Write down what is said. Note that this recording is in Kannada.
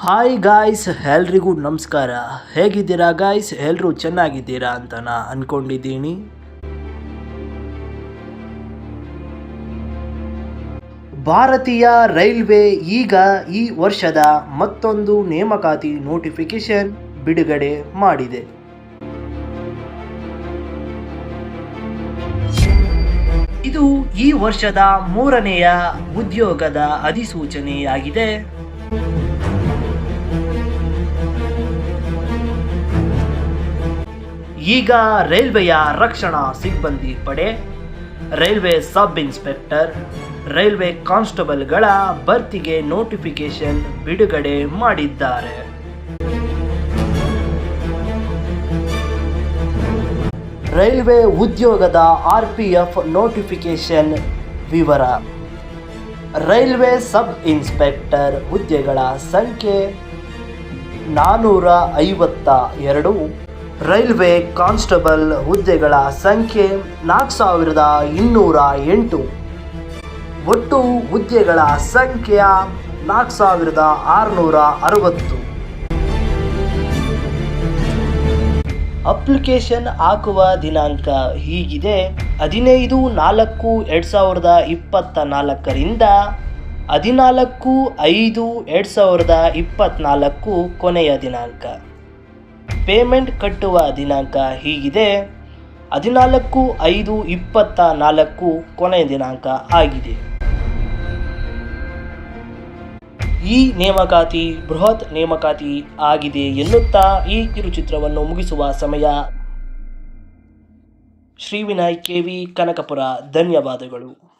ಹಾಯ್ ಗಾಯ್ಸ್ ಎಲ್ರಿಗೂ ನಮಸ್ಕಾರ. ಹೇಗಿದ್ದೀರಾ ಗಾಯ್ಸ್ ಎಲ್ಲರೂ ಚೆನ್ನಾಗಿದ್ದೀರಾ ಅಂತ ನಾ ಅಂದ್ಕೊಂಡಿದ್ದೀನಿ ಭಾರತೀಯ ರೈಲ್ವೆ ಈಗ ಈ ವರ್ಷದ ಮತ್ತೊಂದು ನೇಮಕಾತಿ ನೋಟಿಫಿಕೇಶನ್ ಬಿಡುಗಡೆ ಮಾಡಿದೆ. ಇದು ಈ ವರ್ಷದ ಮೂರನೆಯ ಉದ್ಯೋಗದ ಅಧಿಸೂಚನೆಯಾಗಿದೆ. ಈಗ ರೈಲ್ವೆಯ ರಕ್ಷಣಾ ಸಿಬ್ಬಂದಿ ಪಡೆ, ರೈಲ್ವೆ ಸಬ್ ಇನ್ಸ್ಪೆಕ್ಟರ್, ರೈಲ್ವೆ ಕಾನ್ಸ್ಟೇಬಲ್ಗಳ ಭರ್ತಿಗೆ ನೋಟಿಫಿಕೇಶನ್ ಬಿಡುಗಡೆ ಮಾಡಿದ್ದಾರೆ. ರೈಲ್ವೆ ಉದ್ಯೋಗದ ಆರ್ ಪಿ ಎಫ್ ನೋಟಿಫಿಕೇಶನ್ ವಿವರ. ರೈಲ್ವೆ ಸಬ್ ಇನ್ಸ್ಪೆಕ್ಟರ್ ಹುದ್ದೆಗಳ ಸಂಖ್ಯೆ ನಾನ್ನೂರ ಐವತ್ತ ಎರಡು. ರೈಲ್ವೆ ಕಾನ್ಸ್ಟೇಬಲ್ ಹುದ್ದೆಗಳ ಸಂಖ್ಯೆ ನಾಲ್ಕು ಸಾವಿರದ ಇನ್ನೂರ ಎಂಟು. ಒಟ್ಟು ಹುದ್ದೆಗಳ ಸಂಖ್ಯೆಯ ನಾಲ್ಕು ಸಾವಿರದ ಆರುನೂರ ಅರವತ್ತು. ಅಪ್ಲಿಕೇಶನ್ ಹಾಕುವ ದಿನಾಂಕ ಹೀಗಿದೆ. ಹದಿನೈದು ನಾಲ್ಕು ಎರಡು ಸಾವಿರದ ಇಪ್ಪತ್ತ ನಾಲ್ಕರಿಂದ ಹದಿನಾಲ್ಕು ಐದು ಎರಡು ಸಾವಿರದ ಇಪ್ಪತ್ತ್ನಾಲ್ಕು ಕೊನೆಯ ದಿನಾಂಕ. ಪೇಮೆಂಟ್ ಕಟ್ಟುವ ದಿನಾಂಕ ಹೀಗಿದೆ. ಹದಿನಾಲ್ಕು ಐದು ಇಪ್ಪತ್ತ ನಾಲ್ಕು ಕೊನೆಯ ದಿನಾಂಕ ಆಗಿದೆ. ಈ ನೇಮಕಾತಿ ಬೃಹತ್ ನೇಮಕಾತಿ ಆಗಿದೆ ಎನ್ನುತ್ತಾ ಈ ಕಿರುಚಿತ್ರವನ್ನು ಮುಗಿಸುವ ಸಮಯ. ಶ್ರೀ ವಿನಾಯ್ ಕೆ ವಿ ಕನಕಪುರ, ಧನ್ಯವಾದಗಳು.